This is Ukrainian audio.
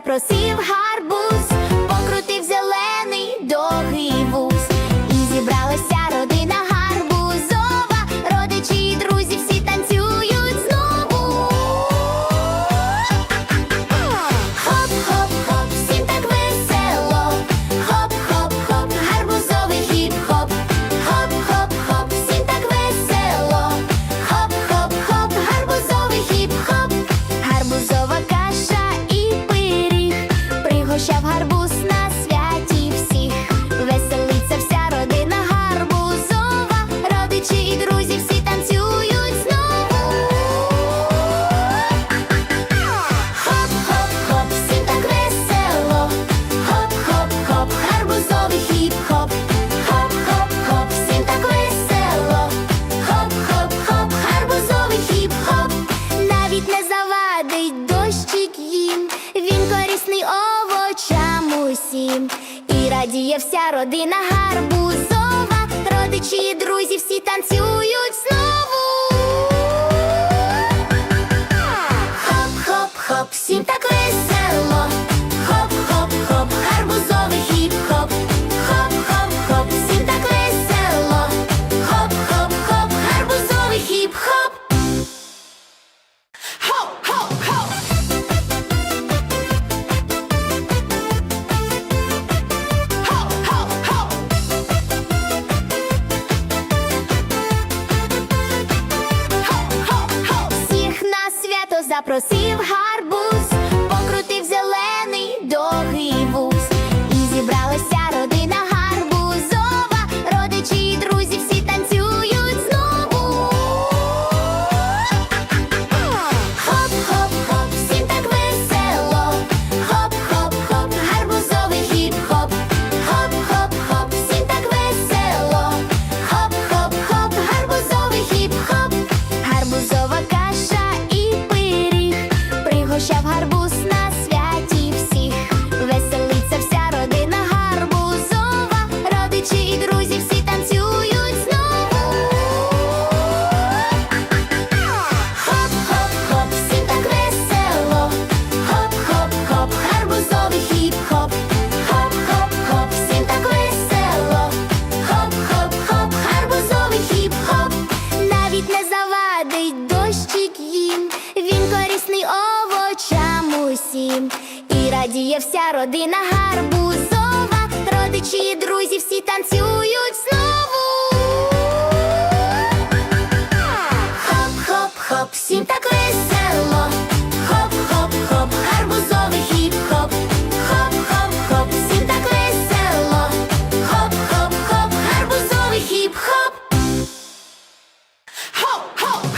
запросив га. радіє вся родина гарбузова, родичі, і друзі, всі танцюють знову. Хоп-хоп-хоп, всім так весело. Хоп-хоп-хоп, гарбузовий хіп-хоп. Хоп-хоп-хоп, всім так весело. Хоп-хоп-хоп, гарбузовий хіп-хоп. aproxima o. їм, і радіє вся родина гарбузова, родичі, і друзі, всі танцюють знову. Хоп-хоп-хоп, всім так весело. Хоп-хоп-хоп, гарбузовий хіп-хоп. Хоп-хоп-хоп, всім так весело. Хоп-хоп-хоп, гарбузовий хіп-хоп. Хоп-хоп!